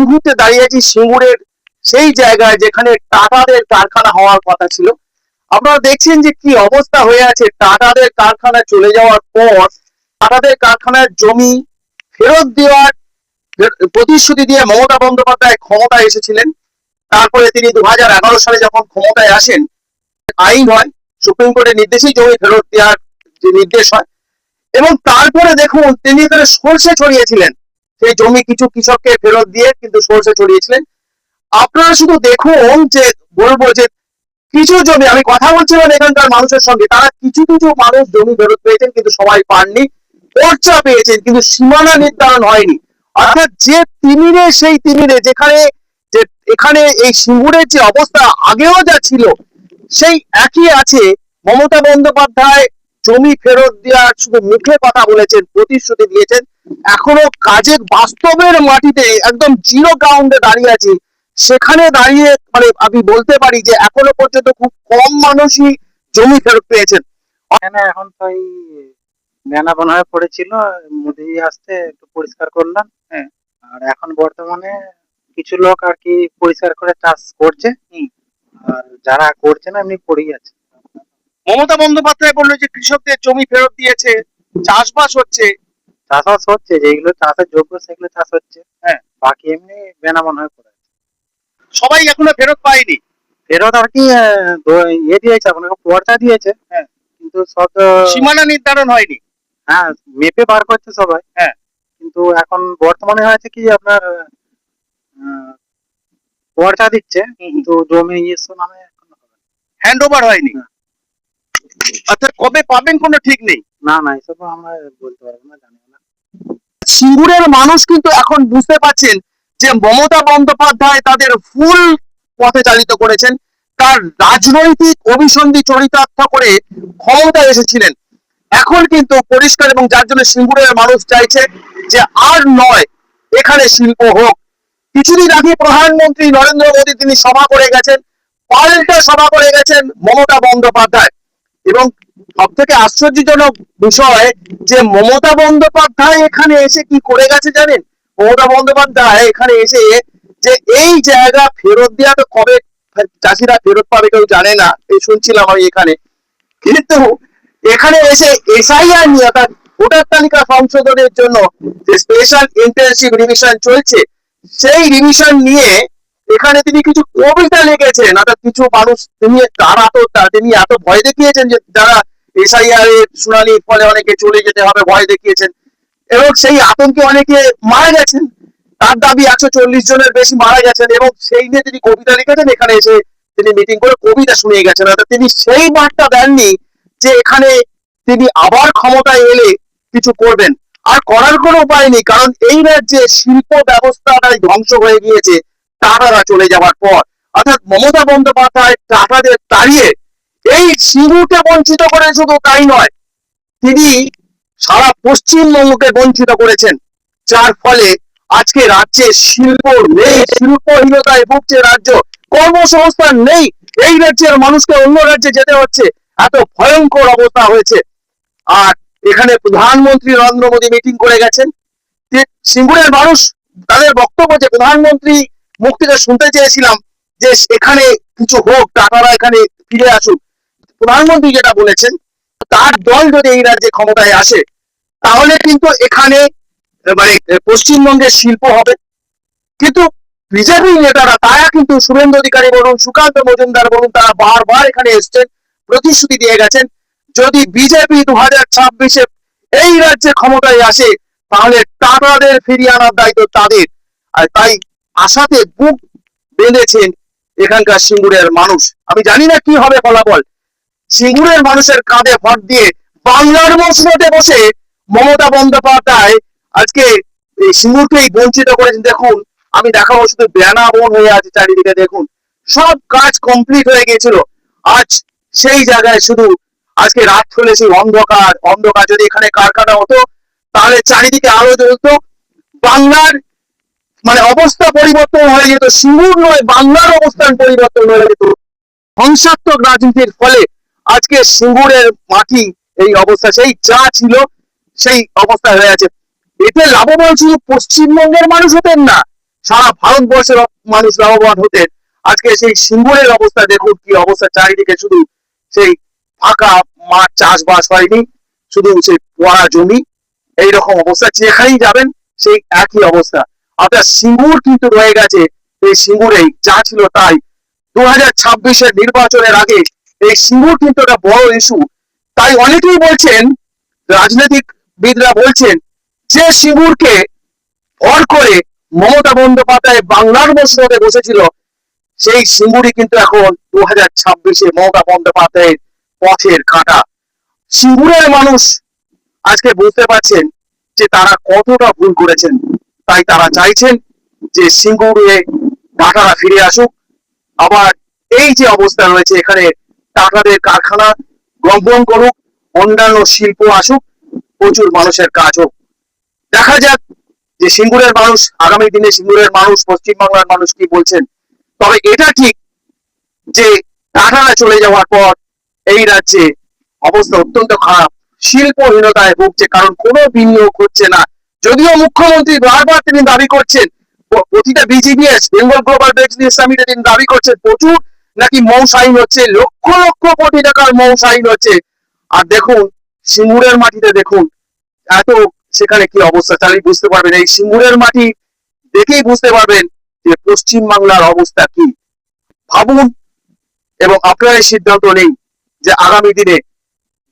মুহূর্তে দাঁড়িয়ে আছি, সিঙ্গুরের সেই জায়গায় যেখানে টাটাদের কারখানা হওয়ার কথা ছিল। আপনারা দেখছেন যে কি অবস্থা হয়ে আছে। টাটাদের কারখানা চলে যাওয়ার পর টাটাদের কারখানার জমি ফেরত দেওয়ার প্রতিশ্রুতি দিয়ে মমতা বন্দ্যোপাধ্যায় ক্ষমতায় এসেছিলেন। তারপরে তিনি দু হাজার এগারো সালে যখন ক্ষমতায় আসেন, আইন হয়, সুপ্রিম কোর্টের নির্দেশেই জমি ফেরত দেওয়ার যে নির্দেশ হয়। এবং তারপরে দেখুন, তিনি এখানে সর্ষে ছড়িয়েছিলেন। সেই জমি কিছু কৃষককে ফেরত দিয়ে কিন্তু সর্ষে ছড়িয়েছিলেন। আপনারা শুধু দেখুন যে, বলব যে, কিছু জমি, আমি কথা বলছিলাম এখানকার মানুষের সঙ্গে, তারা কিছু কিছু মানুষ জমি ফেরত পেয়েছেন, কিন্তু সবাই পাননি পর্চা পেয়েছেন, কিন্তু সীমানা নির্ধারণ হয়নি। অর্থাৎ যে তিমিরে, সেই তিমিরে, যেখানে, যে, এখানে এই সিঙ্গুরের যে অবস্থা আগেও যা ছিল, সেই একই আছে। মমতা বন্দ্যোপাধ্যায় জমি ফেরত দেওয়ার শুধু মুখে কথা বলেছেন, প্রতিশ্রুতি দিয়েছেন। এখনও কাজের বাস্তবের মাটিতে একদম জিরো গ্রাউন্ডে দাঁড়িয়ে আছি। সেখানে দাঁড়িয়ে মানে আমি বলতে পারি যে এখনও পর্যন্ত খুব কম মানুষই জমি ফেরত পেয়েছেন। এখন তো এই বেনা বনা হয়ে পড়েছিল, মোদি আসতে একটু পরিষ্কার করলাম হ্যাঁ। আর এখন বর্তমানে কিছু লোক আর কি পরিষ্কার করে চাষ করছে আর যারা করছে না, এমনি পড়েই আছে। মমতা বন্দ্যোপাধ্যায় বলল যে কৃষকদের জমি ফেরত দিয়েছে চাষবাস হচ্ছে। চাষবাস হচ্ছে যেগুলো চাষের যোগ্য সেগুলো চাষ হচ্ছে। হ্যাঁ। বাকি এমনি বেনা বনা হয়ে পড়ে সবাই এখনও ফেরত পায়নি। ফেরত আর কি ইয়ে দিয়েছে আপনাকে পর্চা দিয়েছে। হ্যাঁ। কিন্তু সব সীমানা নির্ধারণ হয়নি। হ্যাঁ মেপে বার করছে সবাই। হ্যাঁ। কিন্তু এখন বর্তমানে হয়েছে কি আপনার পর্চা দিচ্ছে কিন্তু জমি নিজস্ব নামে এখন হ্যান্ড ওভার হয়নি। অর্থাৎ কবে পাবেন কোনো ঠিক নেই? না না এসব আমরা বলতে পারব না জানি না। সিঙ্গুরের মানুষ কিন্তু এখন বুঝতে পারছেন যে মমতা বন্দ্যোপাধ্যায় তাদের ফুল পথে চালিত করেছেন। তার রাজনৈতিক অভিসন্ধি চরিতার্থ করে ক্ষমতা এসেছিলেন। এখন কিন্তু পরিষ্কার এবং যার জন্য সিঙ্গুরের মানুষ চাইছে যে আর নয় এখানে শিল্প হোক। কিছুদিন আগে প্রধানমন্ত্রী নরেন্দ্র মোদী তিনি সভা করে গেছেন পাল্টা সভা করে গেছেন মমতা বন্দ্যোপাধ্যায়। এবং সব থেকে আশ্চর্যজনক বিষয় যে মমতা বন্দ্যোপাধ্যায় এখানে এসে কি করে গেছে জানেন? মমতা বন্দ্যোপাধ্যায় এখানে এসে যে এই জায়গা ফেরত দেওয়া তো কবে চাষিরা ফেরত পাবে কেউ জানে না, এই শুনছিলাম আমি এখানে। কিন্তু এখানে এসে এসআইআর নিয়ে অর্থাৎ ভোটার তালিকা সংশোধনের জন্য যে স্পেশাল ইন্টার্নশিপ রিভিশন চলছে, সেই রিভিশন নিয়ে এখানে তিনি কিছু কবিতা লিখেছেন, অর্থাৎ কিছু মানুষ তিনি তারা তো তিনি এত ভয় দেখিয়েছেন যে যারা এসআইআর এর শুনানির ফলে অনেকে চলে যেতে হবে, ভয় দেখিয়েছেন। এবং সেই আতঙ্কে অনেকে মারা গেছেন। তার দাবি একশো চল্লিশ জনের বেশি মারা গেছেন এবং সেই নিয়ে তিনি কবিতা লিখেছেন। এখানে এসে তিনি মিটিং করে কবিতা শুনিয়ে গেছেন। অর্থাৎ তিনি সেই বার্তা দেননি যে এখানে তিনি আবার ক্ষমতায় এলে কিছু করবেন। আর করার কোনো উপায় নেই, কারণ এই রাজ্যে শিল্প ব্যবস্থাটাই ধ্বংস হয়ে গিয়েছে। টাটারা চলে যাওয়ার পর। অর্থাৎ মমতা বন্দ্যোপাধ্যায় টাটাদের তাড়িয়ে এই সিঙ্গুকে বঞ্চিত করে শুধু তাই নয়, তিনি সারা পশ্চিমবঙ্গকে বঞ্চিত করেছেন, যার ফলে আজকে রাজ্যে শিল্প নেই, শিল্পহীনতায় ভুগছে রাজ্য, কর্মসংস্থান নেই, এই রাজ্যের মানুষকে অন্য রাজ্যে যেতে হচ্ছে, এত ভয়ঙ্কর অবস্থা হয়েছে। আর এখানে প্রধানমন্ত্রী নরেন্দ্র মোদী মিটিং করে গেছেন সিঙ্গুরের মানুষ তাদের বক্তব্য যে প্রধানমন্ত্রী মুখ থেকে শুনতে চেয়েছিলাম যে এখানে কিছু হোক, টাকারা এখানে ফিরে আসুক। প্রধানমন্ত্রী যেটা বলেছেন, তার দল যদি এই রাজ্যে ক্ষমতায় আসে, তাহলে কিন্তু এখানে মানে পশ্চিমবঙ্গের শিল্প হবে। কিন্তু বিজেপি নেতারা, তারা কিন্তু শুভেন্দু অধিকারী বলুন, সুকান্ত মজুমদার বলুন, তারা বারবার এখানে এসছেন, প্রতিশ্রুতি দিয়ে গেছেন, যদি বিজেপি দু হাজার ছাব্বিশে এই রাজ্যে ক্ষমতায় আসে, তাহলে টাটাদের ফিরিয়ে আনার দায়িত্ব তাদের। আর তাই আশাতে বুক বেঁধেছেন এখানকার সিঙ্গুরের মানুষ। আমি জানি না কি হবে ফলাফল। সিঙ্গুরের মানুষের কাঁধে ভর দিয়ে বাংলার মসনদে বসে মমতা বন্দ্যোপাধ্যায় আজকে এই সিঙ্গুরকেই বঞ্চিত করেছেন। দেখুন, আমি দেখাবো শুধু বেনা বন হয়ে আছে চারিদিকে, দেখুন। সব কাজ কমপ্লিট হয়ে গিয়েছিল। আজ সেই জায়গায় শুধু আজকে রাত হলে সেই অন্ধকার। অন্ধকার যদি এখানে কারখানা হতো, তাহলে চারিদিকে আলো জ্বলতো। বাংলার মানে অবস্থা পরিবর্তন হয়ে যেত সিঙ্গুর নয়, বাংলার অবস্থান পরিবর্তন হয়ে যেত ধ্বংসাত্মক রাজনীতির ফলে আজকে সিঙ্গুরের মাটি এই অবস্থা, সেই যা ছিল, সেই অবস্থা হয়ে আছে। এতে লাভবান শুধু পশ্চিমবঙ্গের মানুষ হতেন না, সারা ভারতবর্ষের মানুষ লাভবান হতেন। আজকে সেই সিঙ্গুরের অবস্থা, দেখুন কি অবস্থা, চারিদিকে শুধু সেই ফাঁকা মাঠ চাষবাস হয়নি, শুধু সেই পড়া জমি, এইরকম অবস্থা। যেখানেই যাবেন, সেই একই অবস্থা। আপনার সিঙ্গুর কিন্তু রয়ে গেছে এই সিঙ্গুরেই, যা ছিল তাই। দু হাজার ছাব্বিশের নির্বাচনের আগে এই সিঙ্গুর কিন্তু একটা বড় ইস্যু তাই অনেকেই বলছেন রাজনৈতিকবিদরা বলছেন যে সিঙ্গুরকে ভর করে মমতা বন্দ্যোপাধ্যায় বাংলার মসনদে বসেছিল, সেই সিঙ্গুরই কিন্তু এখন দু হাজার ছাব্বিশে মমতা বন্দ্যোপাধ্যায়ের পথের কাঁটা। সিঙ্গুরের মানুষ আজকে বুঝতে পারছেন যে তারা কতটা ভুল করেছেন। তাই তারা চাইছেন যে সিঙ্গুরে টাকারা ফিরে আসুক। আবার এই যে অবস্থা রয়েছে এখানে টাকাদের কারখানা গমগম করুক, অন্যান্য শিল্প আসুক, প্রচুর মানুষের কাজ হোক। দেখা যাক যে সিঙ্গুরের মানুষ, আগামী দিনে সিঙ্গুরের মানুষ, পশ্চিমবাংলার মানুষ কি বলছেন। তবে এটা ঠিক যে টাকারা চলে যাওয়ার পর এই রাজ্যে অবস্থা অত্যন্ত খারাপ। শিল্পহীনতায় ভুগছে, কারণ কোনো বিনিয়োগ হচ্ছে না। যদিও মুখ্যমন্ত্রী বারবার তিনি দাবি করছেন প্রতিটা বিজিবিএস বেঙ্গল গ্লোবাল বিজনেস সামিটে তিনি দাবি করছেন, প্রচুর নাকি মৌ সাইন হচ্ছে, লক্ষ লক্ষ কোটি টাকার মৌ সাইন হচ্ছে। আর দেখুন, সিঙ্গুরের মাটিতে দেখুন, এত সেখানে কি অবস্থা চালিয়ে বুঝতে পারবেন, এই সিঙ্গুরের মাটি দেখেই বুঝতে পারবেন যে পশ্চিম বাংলার অবস্থা কি। ভাবুন, এবং আপনারাই সিদ্ধান্ত নেই যে আগামী দিনে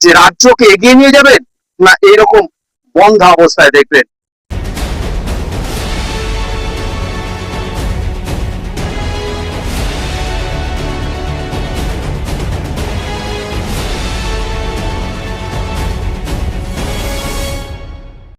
যে রাজ্যকে এগিয়ে নিয়ে যাবেন, না এরকম বন্ধ অবস্থায় দেখবেন।